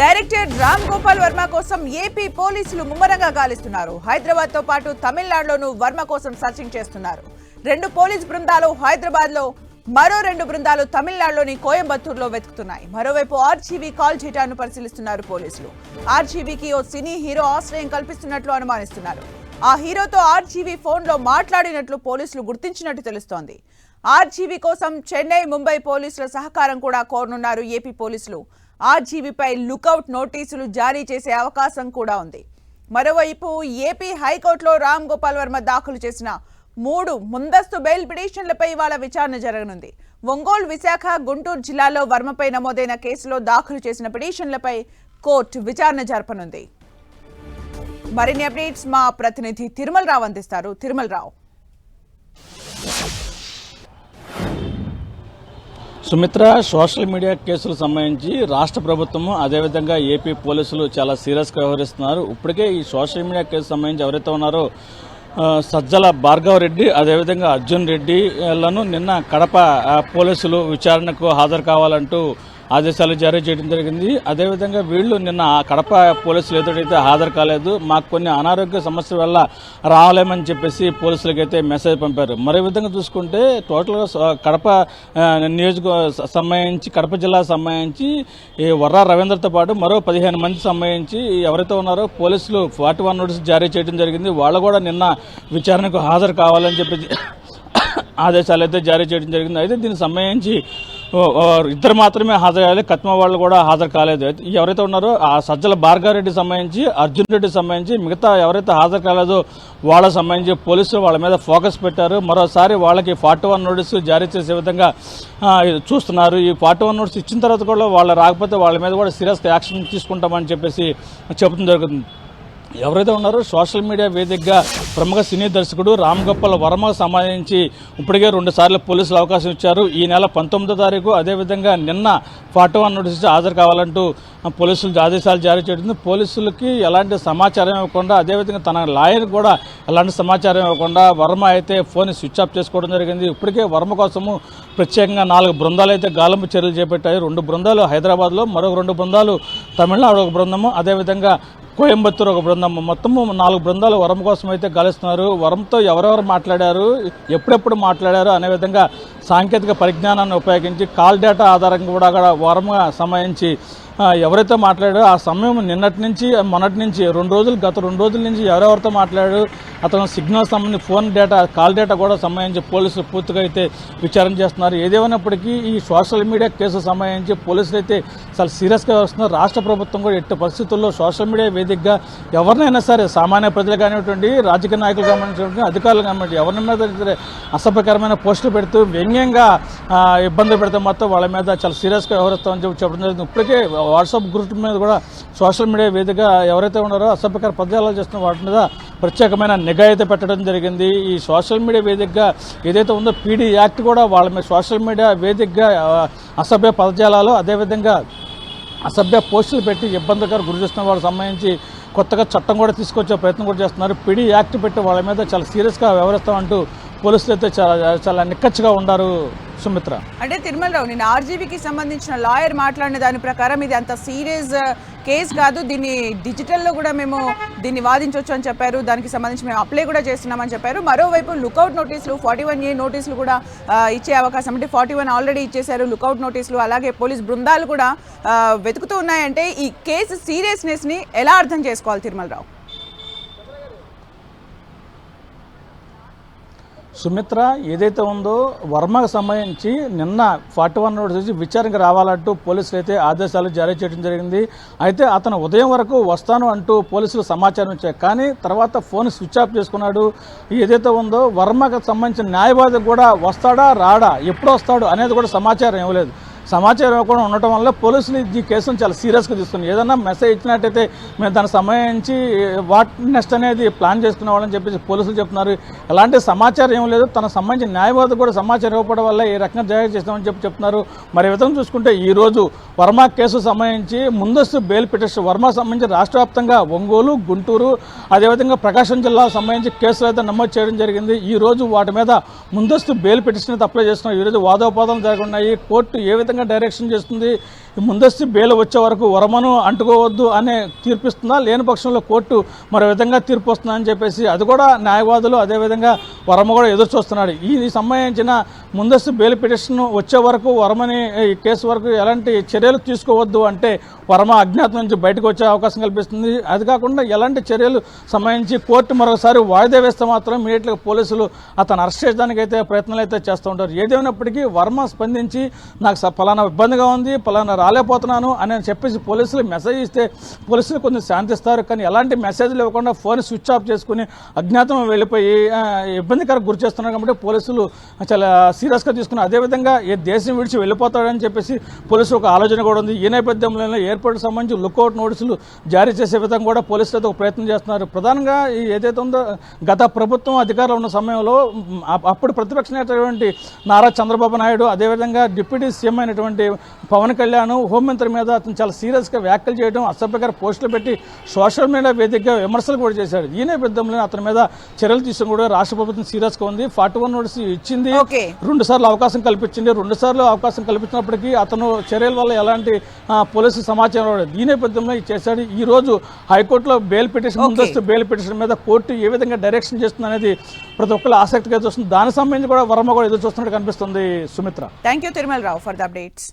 Director Ram Gopal Varma కోసం AP పోలీసులు ముమ్మరంగా గాలిస్తున్నారు. హైదరాబాద్తో పాటు తమిళనాడులోనూ వర్మ కోసం సర్చింగ్ చేస్తున్నారు. రెండు పోలీస్ బృందాలు హైదరాబాద్లో మరో రెండు బృందాలు తమిళనాడులోని కోయంబత్తూరులో వెతుకుతున్నాయి. మరోవైపు ఆర్జీవీ కాల్ డేటాను పరిశీలిస్తున్నారు పోలీసులు. ఆర్జీవీకి ఓ సినీ హీరో ఆశ్రయం కల్పిస్తున్నట్లు అనుమానిస్తున్నారు. ఆ హీరోతో ఆర్జీవీ ఫోన్లో మాట్లాడినట్లు పోలీసులు గుర్తించినట్టు తెలుస్తోంది. ఆర్జీవీ కోసం చెన్నై ముంబై పోలీసుల సహకారం కూడా కోరనున్నారు ఏపీ పోలీసులు. ఆర్జీవీపై లుకౌట్ నోటీసులు జారీ చేసే అవకాశం కూడా ఉంది. మరోవైపు ఏపీ హైకోర్టులో రామ్ గోపాల్ వర్మ దాఖలు చేసిన మూడు ముందస్తు బెయిల్ పిటిషన్లపై ఇవాళ విచారణ జరగనుంది. ఒంగోలు విశాఖ గుంటూరు జిల్లాలో వర్మపై నమోదైన కేసులో దాఖలు చేసిన పిటిషన్లపై కోర్టు విచారణ జరపనుంది. మరిన్ని అప్డేట్స్ మా ప్రతినిధి తిరుమల రావు అందిస్తారు. తిరుమల రావు సుమిత్ర సోషల్ మీడియా కేసులకు సంబంధించి రాష్ట్ర ప్రభుత్వము అదేవిధంగా ఏపీ పోలీసులు చాలా సీరియస్గా వ్యవహరిస్తున్నారు. ఇప్పటికే ఈ సోషల్ మీడియా కేసు సంబంధించి ఎవరైతే ఉన్నారో సజ్జల భార్గవ రెడ్డి అదేవిధంగా అర్జున్ రెడ్డి లను నిన్న కడప పోలీసులు విచారణకు హాజరు కావాలంటూ ఆదేశాలు జారీ చేయడం జరిగింది. అదేవిధంగా వీళ్ళు నిన్న కడప పోలీసులు ఎదుటైతే హాజరు కాలేదు మాకు కొన్ని అనారోగ్య సమస్యల వల్ల రాలేమని చెప్పేసి పోలీసులకైతే మెసేజ్ పంపారు. మరో విధంగా చూసుకుంటే టోటల్గా కడప నియోజక సంబంధించి కడప జిల్లా సంబంధించి ఈ వర్రా రవీంద్రతో పాటు మరో పదిహేను మంది సంబంధించి ఎవరైతే ఉన్నారో పోలీసులు ఫార్టీ వన్ నోటీస్ జారీ చేయడం జరిగింది. వాళ్ళు కూడా నిన్న విచారణకు హాజరు కావాలని చెప్పి ఆదేశాలు అయితే జారీ చేయడం జరిగింది. అయితే దీనికి సంబంధించి ఇద్దరు మాత్రమే హాజరయ్యాలి కత్మ వాళ్ళు కూడా హాజరు కాలేదు. అయితే ఎవరైతే ఉన్నారో ఆ సజ్జల భార్గారెడ్డి సంబంధించి అర్జున్ రెడ్డి సంబంధించి మిగతా ఎవరైతే హాజరు కాలేదో వాళ్ళ సంబంధించి పోలీసులు వాళ్ళ మీద ఫోకస్ పెట్టారు. మరోసారి వాళ్ళకి ఫార్టీ వన్ నోటీస్ జారీ చేసే విధంగా చూస్తున్నారు. ఈ ఫార్టీ వన్ నోటీస్ ఇచ్చిన తర్వాత కూడా వాళ్ళు రాకపోతే వాళ్ళ మీద కూడా సీరియస్గా యాక్షన్ తీసుకుంటామని చెప్పేసి చెప్పడం జరుగుతుంది. ఎవరైతే ఉన్నారో సోషల్ మీడియా వేదికగా ప్రముఖ సినీ దర్శకుడు రామ్ గోపాల్ వర్మకు సంబంధించి ఇప్పటికే రెండు సార్లు పోలీసులు అవకాశం ఇచ్చారు. ఈ నెల పంతొమ్మిదో తారీఖు అదేవిధంగా నిన్న ఫార్టీ వన్ నోటీస్ హాజరు కావాలంటూ పోలీసులు ఆదేశాలు జారీ చేయడం. పోలీసులకి ఎలాంటి సమాచారం ఇవ్వకుండా అదేవిధంగా తన లాయర్ కూడా ఎలాంటి సమాచారం ఇవ్వకుండా వర్మ అయితే ఫోన్ స్విచ్ ఆఫ్ చేసుకోవడం జరిగింది. ఇప్పటికే వర్మ కోసము ప్రత్యేకంగా నాలుగు బృందాలు అయితే గాలింపు చర్యలు చేపట్టాయి. రెండు బృందాలు హైదరాబాద్లో మరొక రెండు బృందాలు తమిళనాడు ఒక బృందము. అదేవిధంగా కోయంబత్తూరు ఒక బృందం. మొత్తము నాలుగు బృందాలు వరం కోసం అయితే గలుస్తున్నారు. వరంతో ఎవరెవరు మాట్లాడారు? ఎప్పుడెప్పుడు మాట్లాడారు? అనే విధంగా సాంకేతిక పరిజ్ఞానాన్ని ఉపయోగించి కాల్ డేటా ఆధారంగా కూడా కూడా వరం సంబంధించి ఎవరైతే మాట్లాడారో ఆ సమయం నిన్నటి నుంచి మొన్నటి నుంచి రెండు రోజులు గత రెండు రోజుల నుంచి ఎవరెవరితో మాట్లాడారు అతను సిగ్నల్ సంబంధించి ఫోన్ డేటా కాల్ డేటా కూడా సంబంధించి పోలీసులు పూర్తిగా అయితే విచారణ చేస్తున్నారు. ఏదేమైనప్పటికీ ఈ సోషల్ మీడియా కేసు సంబంధించి పోలీసులు అయితే చాలా సీరియస్గా వస్తున్నారు. రాష్ట్ర ప్రభుత్వం కూడా ఎట్టి పరిస్థితుల్లో సోషల్ మీడియా వేదికగా ఎవరినైనా సరే సామాన్య ప్రజలు కానివ్వండి రాజకీయ నాయకులు కానివ్వండి అధికారులు కానివ్వండి ఎవరి మీద అసభ్యకరమైన పోస్టులు పెడుతూ వ్యంగ్య ఆ, ఇబ్బంది పెడితే మొత్తం వాళ్ళ మీద చాలా సీరియస్గా వ్యవహరిస్తామని చెప్పి చెప్పడం జరిగింది. ఇప్పటికే వాట్సాప్ గ్రూప్ మీద కూడా సోషల్ మీడియా వేదికగా ఎవరైతే ఉన్నారో అసభ్యకర పద్యాలు చేస్తున్న వాటి మీద ప్రత్యేకమైన నిఘా అయితే పెట్టడం జరిగింది. ఈ సోషల్ మీడియా వేదికగా ఏదైతే ఉందో పీడీ యాక్ట్ కూడా వాళ్ళ మీద సోషల్ మీడియా వేదికగా అసభ్య పదజాలాలు అదేవిధంగా అసభ్య పోస్టులు పెట్టి ఇబ్బందికర గురి చేస్తున్న వాళ్ళకి సంబంధించి కొత్తగా చట్టం కూడా తీసుకొచ్చే ప్రయత్నం కూడా చేస్తున్నారు. పిడి యాక్ట్ పెట్టి వాళ్ళ మీద చాలా సీరియస్గా వ్యవహరిస్తామంటూ పోలీసులు అయితే చాలా చాలా నిక్కచ్చిగా ఉన్నారు సుమిత్ర. అంటే తిరుమలరావు నేను ఆర్జీబీకి సంబంధించిన లాయర్ మాట్లాడిన దాని ప్రకారం ఇది అంత సీరియస్ కేసు కాదు. దీన్ని డిజిటల్లో కూడా మేము దీన్ని వాదించవచ్చు అని చెప్పారు. దానికి సంబంధించి మేము అప్లై కూడా చేస్తున్నామని చెప్పారు. మరోవైపు లుకౌట్ నోటీసులు ఫార్టీ వన్ ఏ నోటీసులు కూడా ఇచ్చే అవకాశం అంటే ఫార్టీ వన్ ఆల్రెడీ ఇచ్చేశారు లుకౌట్ నోటీసులు. అలాగే పోలీస్ బృందాలు కూడా వెతుకుతూ ఉన్నాయంటే ఈ కేసు సీరియస్నెస్ని ఎలా అర్థం చేసుకోవాలి తిరుమలరావు? సుమిత్ర ఏదైతే ఉందో వర్మకు సంబంధించి నిన్న ఫార్టీ వన్ నోటీస్ ఇచ్చి విచారణకు రావాలంటూ పోలీసులు అయితే ఆదేశాలు జారీ చేయడం జరిగింది. అయితే అతను ఉదయం వరకు వస్తాను అంటూ పోలీసులు సమాచారం ఇచ్చారు. కానీ తర్వాత ఫోన్ స్విచ్ ఆఫ్ చేసుకున్నాడు. ఏదైతే ఉందో వర్మకు సంబంధించిన న్యాయవాది కూడా వస్తాడా రాడా ఎప్పుడు వస్తాడు అనేది కూడా సమాచారం ఇవ్వలేదు. సమాచారం ఇవ్వకుండా ఉండటం వల్ల పోలీసులు ఈ కేసును చాలా సీరియస్గా తీసుకున్నారు ఏదన్నా మెసేజ్ ఇచ్చినట్టయితే మేము దానికి సంబంధించి వాట్ నెక్స్ట్ అనేది ప్లాన్ చేసుకునే వాళ్ళని చెప్పేసి పోలీసులు చెప్తున్నారు. ఎలాంటి సమాచారం ఏం లేదు. తనకు సంబంధించిన న్యాయవాది కూడా సమాచారం ఇవ్వడం వల్ల ఈ రకంగా జాగ్రత్త చేస్తామని చెప్పి చెప్తున్నారు. మరి ఈ విధంగా చూసుకుంటే ఈ రోజు వర్మ కేసు సంబంధించి ముందస్తు బెయిల్ పిటిషన్ వర్మ సంబంధించి రాష్ట్ర వ్యాప్తంగా ఒంగోలు గుంటూరు అదేవిధంగా ప్రకాశం జిల్లాకు సంబంధించి కేసులు అయితే నమోదు చేయడం జరిగింది. ఈ రోజు వాటి మీద ముందస్తు బెయిల్ పిటిషన్ అయితే అప్లై చేస్తున్నారు ఈ రోజు వాదోపాదాలు జరగనున్నాయి. కోర్టు ఏ విధంగా ఖచ్చితంగా డైరెక్షన్ చేస్తుంది. ముందస్తు బెయిల్ వచ్చే వరకు వరమను అంటుకోవద్దు అనే తీర్పిస్తుందా? లేని పక్షంలో కోర్టు మరో విధంగా తీర్పు వస్తుందని చెప్పేసి అది కూడా న్యాయవాదులు అదేవిధంగా వరమ కూడా ఎదురు చూస్తున్నాడు. ఈ సంబంధించిన ముందస్తు బెయిల్ పిటిషన్ వచ్చే వరకు వరమని ఈ కేసు వరకు ఎలాంటి చర్యలు తీసుకోవద్దు అంటే వరమ అజ్ఞాతం నుంచి బయటకు వచ్చే అవకాశం కల్పిస్తుంది. అది కాకుండా ఎలాంటి చర్యలు సంబంధించి కోర్టు మరొకసారి వాయిదా వేస్తే మాత్రం ఇమీడియట్గా పోలీసులు అతను అరెస్ట్ చేయడానికి అయితే ప్రయత్నాలు అయితే చేస్తూ ఉంటారు. ఏదేమైనప్పటికీ వర్మ స్పందించి నాకు స- పలానా ఇబ్బందిగా ఉంది పలానా రాలేకపోతున్నాను అని చెప్పేసి పోలీసులు మెసేజ్ ఇస్తే పోలీసులు కొంచెం శాంతిస్తారు. కానీ ఎలాంటి మెసేజ్లు ఇవ్వకుండా ఫోన్ స్విచ్ ఆఫ్ చేసుకుని అజ్ఞాతం వెళ్ళిపోయి ఆ, ఇబ్బందికరకు గురి చేస్తున్నారు కాబట్టి పోలీసులు చాలా సీరియస్గా తీసుకుని అదేవిధంగా ఏ దేశం విడిచి వెళ్ళిపోతాడని చెప్పేసి పోలీసులు ఒక ఆలోచన కూడా ఉంది. ఈ నేపథ్యంలో ఎయిర్పోర్ట్ సంబంధించి లుకౌట్ నోటీసులు జారీ చేసే విధంగా కూడా పోలీసులు అయితే ఒక ప్రయత్నం చేస్తున్నారు. ప్రధానంగా ఏదైతే ఉందో గత ప్రభుత్వం అధికారంలో ఉన్న సమయంలో అప్- అప్పుడు ప్రతిపక్ష నేత నారా చంద్రబాబు నాయుడు అదేవిధంగా డిప్యూటీ సీఎం అయినటువంటి పవన్ కళ్యాణ్ హోంమంత్రి మీద అతను చాలా సీరియస్గా వ్యాఖ్యలు చేయడం అసభ్యకర పోస్టులు పెట్టి సోషల్ మీడియా వేదికగా విమర్శలు కూడా చేశాడు. ఈ నేపథ్యంలో అతని మీద చర్యలు తీసుకుని కూడా రాష్ట్ర ప్రభుత్వం సీరియస్గా ఉంది. ఫార్టీ వన్ నోటీస్ ఇచ్చింది. రెండు సార్లు అవకాశం కల్పించింది. రెండు సార్లు అవకాశం కల్పించినప్పటికీ అతను చర్యల వల్ల ఎలాంటి పోలీసు సమాచారం. ఈ నేపథ్యంలో చేశాడు. ఈ రోజు హైకోర్టులో బెయిల్ పిటిషన్. ముందస్తు బెయిల్ పిటిషన్ మీద కోర్టు ఏ విధంగా డైరెక్షన్ చేస్తుంది అనేది ప్రతి ఒక్కరు ఆసక్తిగా చూస్తుంది. దానికి సంబంధించి కూడా వర్మ కూడా ఎదురు చూస్తున్నట్టు కనిపిస్తుంది Sumitra. Thank you Tirumala Rao for the updates